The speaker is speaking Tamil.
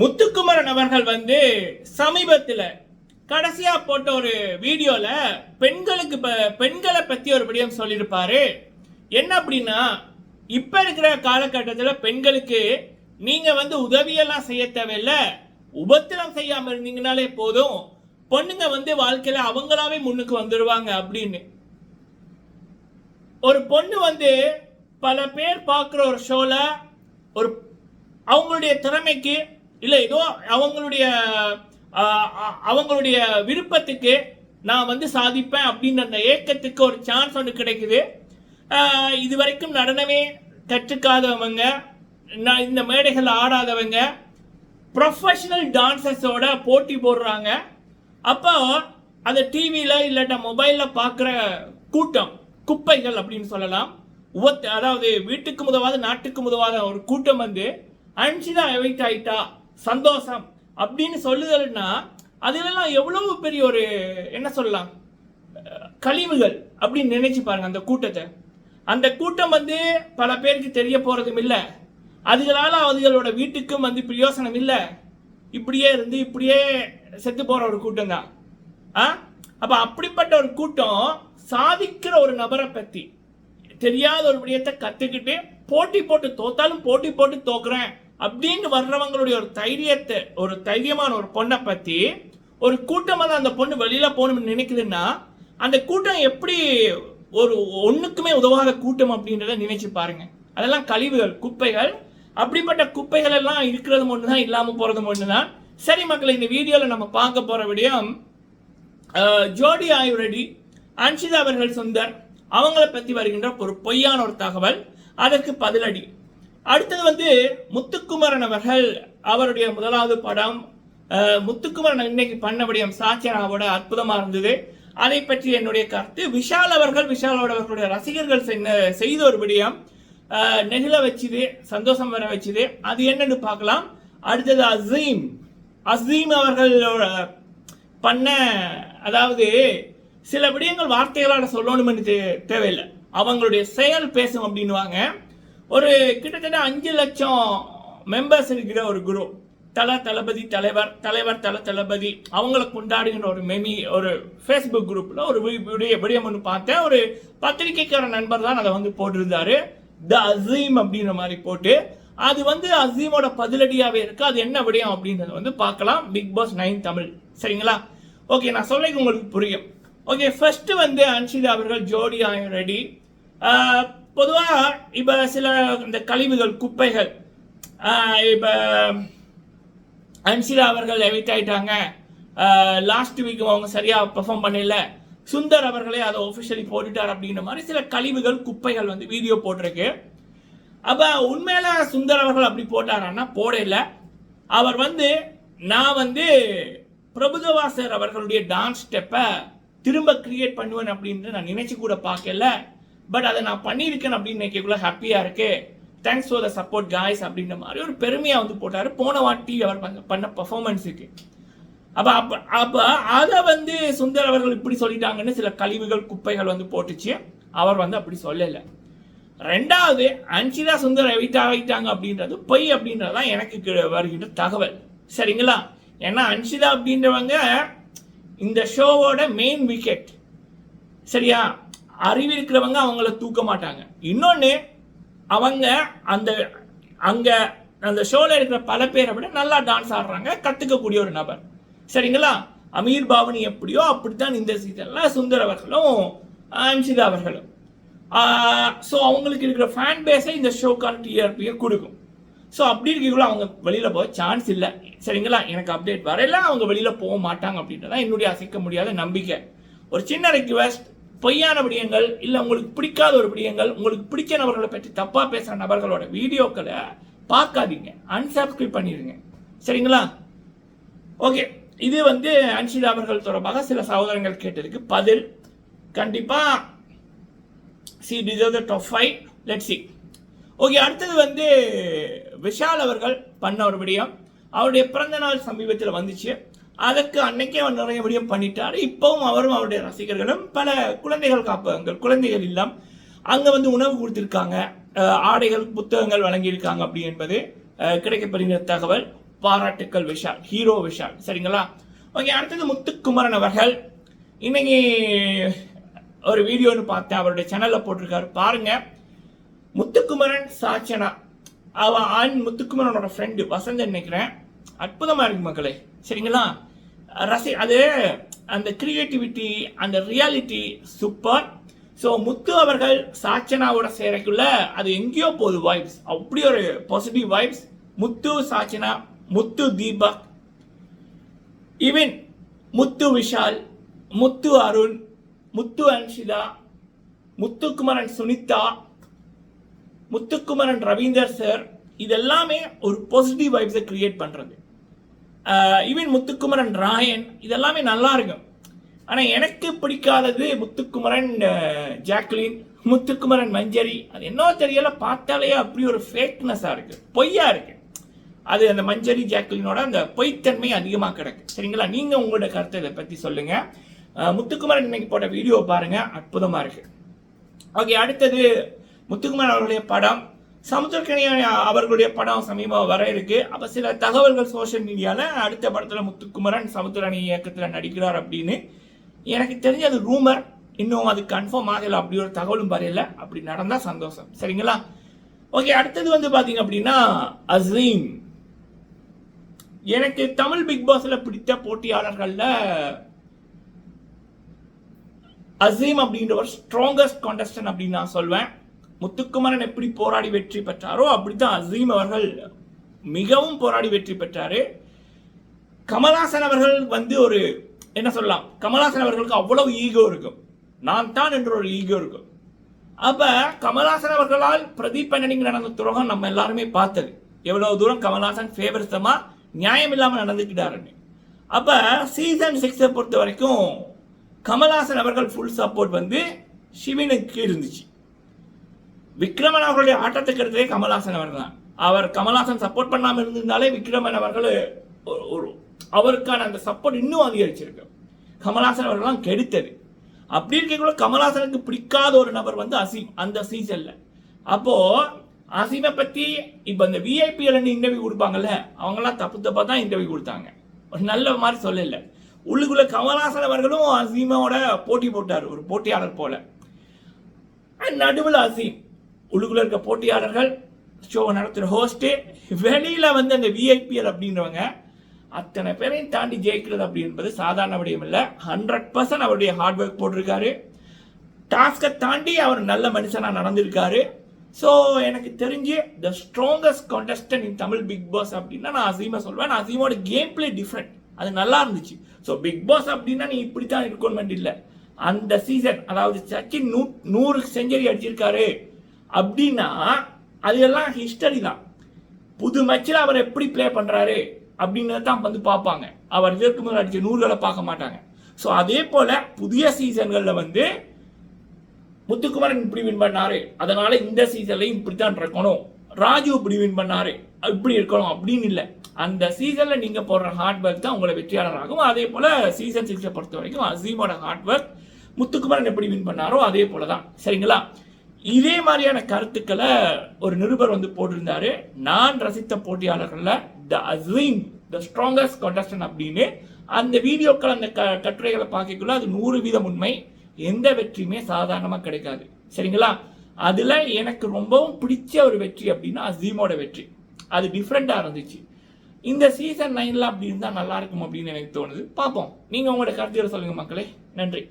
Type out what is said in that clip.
முத்துக்குமரன் அவர்கள் வந்து சமீபத்தில் கடைசியா போட்ட ஒரு வீடியோல பெண்களுக்கு பெண்களை பத்தி ஒரு விடயம் சொல்லியிருப்பாரு. என்ன அப்படின்னா இப்ப இருக்கிற காலகட்டத்தில் பெண்களுக்கு நீங்க வந்து உதவியெல்லாம் செய்ய தேவையில்ல. உபத்திரம் செய்யாம இருந்தீங்கனாலே போதும். பொண்ணுங்க வந்து வாழ்க்கையில அவங்களாவே முன்னுக்கு வந்துடுவாங்க அப்படின்னு. ஒரு பொண்ணு வந்து பல பேர் பார்க்குற ஒரு ஷோல ஒரு அவங்களுடைய திறமைக்கு இல்லை ஏதோ அவங்களுடைய அவங்களுடைய விருப்பத்துக்கு நான் வந்து சாதிப்பேன் அப்படின்ற அந்த ஏக்கத்துக்கு ஒரு சான்ஸ் ஒன்று கிடைக்குது. இது வரைக்கும் நடனமே கற்றுக்காதவங்க நான் இந்த மேடைகள் ஆடாதவங்க ப்ரொஃபஷனல் டான்சர்ஸோட போட்டி போடுறாங்க. அப்போ அந்த டிவியில் இல்லாட்ட மொபைலில் பார்க்குற கூட்டம் குப்பைகள் அப்படின்னு சொல்லலாம். உவத் அதாவது வீட்டுக்கு முதவாத நாட்டுக்கு முதவாத ஒரு கூட்டம் வந்து அன்சிதா எவைட் ஆயிட்டா சந்தோஷம் அப்படின்னு சொல்லுதல்னா அதிலெல்லாம் எவ்வளவு பெரிய ஒரு என்ன சொல்லலாம் கழிவுகள் அப்படின்னு நினைச்சு பாருங்க அந்த கூட்டத்தை. அந்த கூட்டம் வந்து பல பேருக்கு தெரிய போறதும் இல்லை. அதுகளால் அவர்களோட வீட்டுக்கும் வந்து பிரயோசனம் இல்லை. இப்படியே இருந்து இப்படியே செத்து போற ஒரு கூட்டம் தான். ஆ? அப்ப அப்படிப்பட்ட ஒரு கூட்டம் சாதிக்கிற ஒரு நபரை பத்தி தெரியாத ஒரு விடயத்தை கத்துக்கிட்டு போட்டி போட்டு தோத்தாலும் போட்டி போட்டு தோக்குறேன். அப்படின்னு வர்றவங்களுடைய ஒரு தைரியத்தை ஒரு தைரியமான ஒரு பொண்ணை பற்றி ஒரு கூட்டமாக வந்து அந்த பொண்ணு வெளியில் போகணும்னு நினைக்குதுன்னா அந்த கூட்டம் எப்படி ஒரு ஒன்றுக்குமே உதவாத கூட்டம் அப்படின்றத நினைச்சு பாருங்க. அதெல்லாம் கழிவுகள் குப்பைகள் அப்படிப்பட்ட குப்பைகள் எல்லாம் இருக்கிறது ஒன்று தான் இல்லாமல் போகிறது ஒன்று தான் சரி மக்களை இந்த வீடியோவில் நம்ம பார்க்க போகிற விடயம் ஜோடி ஆயுரடி அன்ஷிதா அவர்கள் சுந்தர் அவங்கள பற்றி வருகின்ற ஒரு பொய்யான ஒரு தகவல் அதற்கு பதிலடி. அடுத்தது வந்து முத்துக்குமரன் அவர்கள் அவருடைய முதலாவது படம் முத்துக்குமரன் இன்னைக்கு பண்ண சாச்சனாவோட சாச்சராவோட இருந்தது. அதை பற்றி என்னுடைய கருத்து விஷால் அவர்கள் விஷால் அவர்களுடைய ரசிகர்கள் செய்த ஒரு விடயம். நெகிழ வச்சுது சந்தோஷம் வர வச்சுது. அது என்னன்னு பார்க்கலாம். அடுத்தது அசீம். அசீம் அவர்களோட பண்ண அதாவது சில விடயங்கள் வார்த்தைகளால் சொல்லணும்னு தேவையில்லை. அவங்களுடைய செயல் பேசும் அப்படின்னுவாங்க. ஒரு கிட்டத்தட்ட அஞ்சு லட்சம் மெம்பர்ஸ் இருக்கிற ஒரு குரு. தல தளபதி தலைவர் தலைவர் தல தளபதி அவங்கள கொண்டாடுகிற ஒரு மெமி ஒரு ஃபேஸ்புக் குரூப்பில் ஒரு வி- விடிய ஒன்று பார்த்தேன். ஒரு பத்திரிகைக்கார நண்பர் தான் அதை வந்து போட்டிருந்தாரு. த அசீம் அப்படின்ற மாதிரி போட்டு அது வந்து அசீமோட பதிலடியாகவே இருக்குது அது என்ன விடயம் அப்படின்றத வந்து பார்க்கலாம். பிக் பாஸ் நைன் தமிழ் சரிங்களா? ஓகே நான் சொல்ல உங்களுக்கு புரியும். ஓகே ஃபர்ஸ்ட் வந்து அன்ஷிதா அவர்கள் ஜோடி ஆயும் ரெடி பொதுவாக இப்போ சில இந்த கழிவுகள் குப்பைகள் இப்போ அன்சிலா அவர்கள் எவிட் ஆயிட்டாங்க. லாஸ்ட் வீக் அவங்க சரியாக பெர்ஃபார்ம் பண்ணல. சுந்தர் அவர்களே அதை ஒஃபிஷியலி போட்டுட்டார் அப்படிங்கிற மாதிரி சில கழிவுகள் குப்பைகள் வந்து வீடியோ போட்டிருக்கு. அப்போ உண்மையில சுந்தர் அவர்கள் அப்படி போட்டாரான்னா போடல. அவர் வந்து நான் வந்து பிரபுதவாசர் அவர்களுடைய டான்ஸ் ஸ்டெப்பை திரும்ப கிரியேட் பண்ணுவேன் அப்படின்னு நான் நினைச்சு கூட பார்க்கல. பட் அதை நான் பண்ணியிருக்கேன் அப்படின்னு நினைக்கக்குள்ள ஹாப்பியாக இருக்கு. Thanks for the support guys அப்படின்ற மாதிரி ஒரு பெருமையாக வந்து போட்டார். போன வாட்டி அவர் பண்ண- பண்ண பர்ஃபார்மன்ஸுக்கு அப்போ அப்ப அப்போ அதை வந்து சுந்தர் அவர்கள் இப்படி சொல்லிட்டாங்கன்னு சில கழிவுகள் குப்பைகள் வந்து போட்டுச்சு. அவர் வந்து அப்படி சொல்லலை. ரெண்டாவது அன்சிதா சுந்தர் எவிட் ஆகிட்டாங்க அப்படின்றது பொய் அப்படின்றது தான் எனக்கு வருகின்ற தகவல். சரிங்களா? ஏன்னா அன்சிதா அப்படின்றவங்க இந்த ஷோவோட மெயின் விக்கெட் சரியா? அறிவு இருக்கிறவங்க அவங்கள தூக்க மாட்டாங்க. இன்னொன்று அவங்க அந்த அங்கே அந்த ஷோவில் இருக்கிற பல பேரை விட நல்லா டான்ஸ் ஆடுறாங்க கற்றுக்கக்கூடிய ஒரு நபர். சரிங்களா? அமீர் பாவனி எப்படியோ அப்படித்தான் இந்த சீசனில் சுந்தர் அவர்களும் அம்சிதா அவர்களும். ஸோ அவங்களுக்கு இருக்கிற ஃபேன் பேஸை இந்த ஷோக்கான டிஆர்பியை கொடுக்கும். ஸோ அப்படி இருக்கக்குள்ள அவங்க வெளியில் போக சான்ஸ் இல்லை. சரிங்களா? எனக்கு அப்டேட் வரையில அவங்க வெளியில் போக மாட்டாங்க அப்படின்றதான் என்னுடைய அசைக்க முடியாத நம்பிக்கை. ஒரு சின்ன ரெக்வெஸ்ட் பொய்யான விடயங்கள் இல்லை உங்களுக்கு பிடிக்காத ஒரு விடயங்கள் உங்களுக்கு பிடிச்ச நபர்களை பற்றி தப்பாக பேசுகிற நபர்களோட வீடியோக்களை பார்க்காதீங்க. அன்சப்ஸ்கிரைப் பண்ணிடுங்க சரிங்களா? ஓகே இது வந்து அன்ஷிதா அவர்கள் தொடர்பாக சில சகோதரங்கள் கேட்டதுக்கு பதில். கண்டிப்பாக she deserve the top five let see okay அடுத்தது வந்து விஷால் அவர்கள் பண்ண ஒரு விடயம். அவருடைய பிறந்தநாள் சமீபத்தில் வந்துச்சு. அதற்கு அன்னைக்கே அவர் நிறைய விடியம் பண்ணிட்டார். இப்பவும் அவரும் அவருடைய ரசிகர்களும் பல குழந்தைகள் காப்பகங்கள் குழந்தைகள் இல்லம். அங்க வந்து உணவு கொடுத்திருக்காங்க. ஆடைகள் புத்தகங்கள் வழங்கியிருக்காங்க அப்படி என்பது கிடைக்கப்படுகிற தகவல். பாராட்டுக்கள் விஷால் ஹீரோ விஷால். சரிங்களா? ஓகே அடுத்தது முத்துக்குமரன் அவர்கள். இன்னைக்கு ஒரு வீடியோன்னு பார்த்தேன் அவருடைய சேனல்ல போட்டிருக்காரு. பாருங்க. முத்துக்குமரன் சாச்சனா. அவ ஆண் முத்துக்குமரனோட ஃப்ரெண்டு வசந்த் நினைக்கிறேன். அற்புதமா இருக்கு மக்களே. சரிங்களா? ரசி அது அந்த கிரியேட்டிவிட்டி அந்த ரியாலிட்டி சூப்பர் ஸோ முத்து அவர்கள் சாச்சனாவோட சேரக்குள்ள அது எங்கேயோ போகுது வைப்ஸ் அப்படி ஒரு positive vibes Muthu Sachana Muthu Deepak even Muthu Vishal Muthu Arun Muthu Anshitha Muthukumaran Sunitha Muthukumaran Ravindar sir இதெல்லாமே ஒரு பாசிட்டிவ் வைப்ஸை கிரியேட் பண்ணுறது ஈவன் முத்துக்குமரன் ராயன் இதெல்லாமே நல்லா இருக்கும். ஆனால் எனக்கு பிடிக்காதது முத்துக்குமரன் ஜாக்லின் முத்துக்குமரன் மஞ்சரி. அது என்னவோ தெரியல பார்த்தாலே அப்படி ஒரு ஃபேக்னஸாக இருக்குது பொய்யா இருக்கு. அது அந்த மஞ்சரி ஜாக்லினோட அந்த பொய்த்தன்மை அதிகமாக கிடக்கு. சரிங்களா? நீங்கள் உங்களோட கருத்தை இதை பற்றி சொல்லுங்கள் முத்துக்குமரன் இன்னைக்கு போட்ட வீடியோ பாருங்கள் அற்புதமாக இருக்குது ஓகே அடுத்தது முத்துக்குமரன் அவர்களுடைய படம். சமுத்திரக்கணி அவர்களுடைய படம் சமீபம் வர இருக்கு. அப்ப சில தகவல்கள் சோஷியல் மீடியால அடுத்த படத்துல முத்துக்குமரன் சமுத்திரணி இயக்கத்துல நடிக்கிறார் அப்படின்னு. எனக்கு தெரிஞ்ச அது ரூமர் இன்னும் அது கன்ஃபார்ம் ஆகல. அப்படி ஒரு தகவலும் வரையில அப்படி நடந்தா சந்தோஷம். சரிங்களா? ஓகே அடுத்தது வந்து பாத்தீங்க அப்படின்னா அசீம். எனக்கு தமிழ் பிக் பாஸ்ல பிடித்த போட்டியாளர்கள்ல அசீம் அப்படின்றவர் ஸ்ட்ராங்கஸ்ட் கான்டெஸ்டன் அப்படின்னு நான் சொல்வேன். முத்துக்குமரன் எப்படி போராடி வெற்றி பெற்றாரோ அப்படித்தான் அசீம் அவர்கள் மிகவும் போராடி வெற்றி பெற்றாரு. கமலாசன் அவர்கள் வந்து ஒரு என்ன சொல்லலாம் கமலாசன் அவர்களுக்கு அவ்வளவு ஈகோ இருக்கும். நான் தான் என்ற ஒரு ஈகோ இருக்கும். அப்ப கமலாசன் அவர்களால் பிரதீப் பண்ணனிங் நடந்த துரோகம் நம்ம எல்லாருமே பார்த்தது. எவ்வளவு தூரம் கமலாசன் ஃபேவரிசமா நியாயம் இல்லாமல் நடந்துக்கிட்டாருன்னு. அப்ப சீசன் சிக்ஸை பொறுத்த வரைக்கும் கமலாசன் அவர்கள் ஃபுல் சப்போர்ட் வந்து சிவனுக்கு இருந்துச்சு. விக்ரமன் அவர்களுடைய ஆட்டத்துக்கு எடுத்ததே கமல்ஹாசன் அவர்கள் தான் அவர் கமல்ஹாசன் சப்போர்ட் பண்ணாமல் இருந்திருந்தாலே விக்ரமன் அவர்கள் ஒரு- ஒரு அவருக்கான அந்த சப்போர்ட் இன்னும் அதிகரிச்சிருக்கு. கமல்ஹாசன் அவர்கள்லாம் கெடுத்தது. அப்படி இருக்கக்குள்ள கமல்ஹாசனுக்கு பிடிக்காத ஒரு நபர் வந்து அசீம் அந்த சீசனில். அப்போது அசீமை பற்றி இப்போ இந்த விஐபிஎல் இன்டர்வியூ கொடுப்பாங்கல்ல அவங்களாம் தப்பு தப்பாக தான் இன்டர்வியூ கொடுத்தாங்க. ஒரு நல்ல மாதிரி சொல்லல. உள்ளுக்குள்ள கமல்ஹாசன் அவர்களும் அசீமோட போட்டி போட்டார் ஒரு போட்டியாளர் போல. நடுவில் அசீம் உள்ளுக்குள்ள இருக்க போட்டியாளர்கள் ஷோ நடத்துகிற ஹோஸ்ட்டு வெளியில வந்து அந்த விஐபிஎல் அப்படின்றவங்க அத்தனை பேரையும் தாண்டி ஜெயிக்கிறது அப்படின்றது சாதாரண விடயம் இல்லை. ஹண்ட்ரட் பர்சன்ட் அவருடைய ஹார்ட் ஒர்க் போட்டிருக்காரு. டாஸ்கை தாண்டி அவர் நல்ல மனுஷனாக நடந்திருக்காரு. ஸோ எனக்கு தெரிஞ்சு the strongest contestant in Tamil big boss அப்படின்னா நான் அசீமை சொல்வேன். நான் அசீமோட கேம் பிளே டிஃப்ரெண்ட் அது நல்லா இருந்துச்சு. ஸோ பிக் பாஸ் அப்படின்னா நீ இப்படி தான் இருக்கணும் இல்லை. அந்த சீசன் அதாவது சச்சின் நூ நூறு செஞ்சுரி அடிச்சிருக்காரு. அப்படின்னா அது எல்லாம் ஹிஸ்டரி தான். புது மேட்சில் அவர் எப்படி ப்ளே பண்ணுறாரு அப்படின்றத தான் வந்து பார்ப்பாங்க. அவர் இதற்கு முதல் அடித்த நூல்களை பார்க்க மாட்டாங்க. ஸோ அதே போல் புதிய சீசன்களில் வந்து முத்துக்குமரன் இப்படி வின் பண்ணாரு. அதனால இந்த சீசன்லையும் இப்படி தான் இருக்கணும். ராஜு இப்படி வின் பண்ணாரு. இப்படி இருக்கணும் அப்படின்னு இல்லை. அந்த சீசனில் நீங்கள் போடுற ஹார்ட் ஒர்க் தான் உங்களை வெற்றியாளர் ஆகும். அதே போல் சீசன் சிக்ஸை பொறுத்த வரைக்கும் அசீமோட ஹார்ட் ஒர்க் முத்துக்குமரன் எப்படி வின் பண்ணாரோ அதே போல தான் சரிங்களா? இதே மாதிரியான கருத்துக்களை ஒரு நிருபர் வந்து போட்டிருந்தாரு. நான் ரசித்த போட்டியாளர்களில் the Azeem the strongest contestant அப்படின்னு அந்த வீடியோக்கள் அந்த க கட்டுரைகளை பார்க்கக்குள்ள அது நூறு வீதம் உண்மை. எந்த வெற்றியுமே சாதாரணமாக கிடைக்காது. சரிங்களா? அதில் எனக்கு ரொம்பவும் பிடிச்ச ஒரு வெற்றி அப்படின்னா அசீமோட வெற்றி. அது டிஃப்ரெண்ட்டாக இருந்துச்சு. இந்த சீசன் நைனில் அப்படி இருந்தால் நல்லா இருக்கும் அப்படின்னு எனக்கு தோணுது. பார்ப்போம். நீங்கள் உங்களோட கருத்துக்களை சொல்லுங்கள் மக்களே. நன்றி.